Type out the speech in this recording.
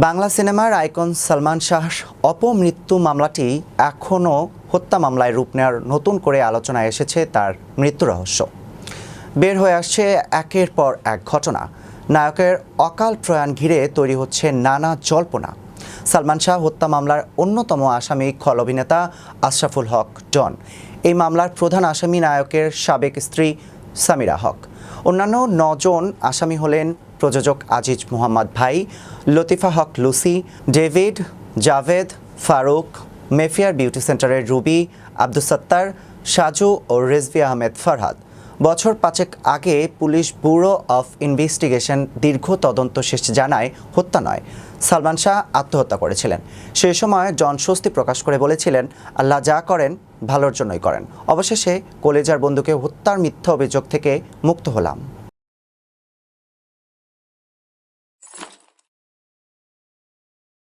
বাংলা সিনেমার আইকন সালমান শাহ অপমৃত্যু মামলাটি এখনও হত্যা মামলায় রূপ নেওয়ার নতুন করে আলোচনায় এসেছে তার মৃত্যু রহস্য। বের হয়ে আসছে একের পর এক ঘটনা। নায়কের অকাল প্রয়াণ ঘিরে তৈরি হচ্ছে নানা জল্পনা। সালমান শাহ হত্যা মামলার অন্যতম আসামি খল অভিনেতা আশরাফুল হক ডন। এই মামলার প্রধান আসামি নায়কের সাবেক স্ত্রী সামিরা হক। অন্যান্য নজন আসামি হলেন প্রযোজক আজিজ মোহাম্মদ ভাই, Latifa Haque Lucy, David Javed Farooq, Mayfair beauty সেন্টারের রুবি আব্দুল সত্তার, সাজু ও রেজভি আহমেদ ফরহাদ। বছর পাঁচেক আগে পুলিশ ব্যুরো অফ ইনভেস্টিগেশন দীর্ঘ তদন্ত শেষে জানায় হত্যা নয়। সালমান শাহ আত্মহত্যা করেছিলেন। সে সময় জন স্বস্তি প্রকাশ করে বলেছিলেন, আল্লাহ যা করেন, ভালোর জন্যই করেন। অবশেষে কলেজার বন্ধুকে হত্যার মিথ্যা অভিযোগ থেকে মুক্ত হলাম।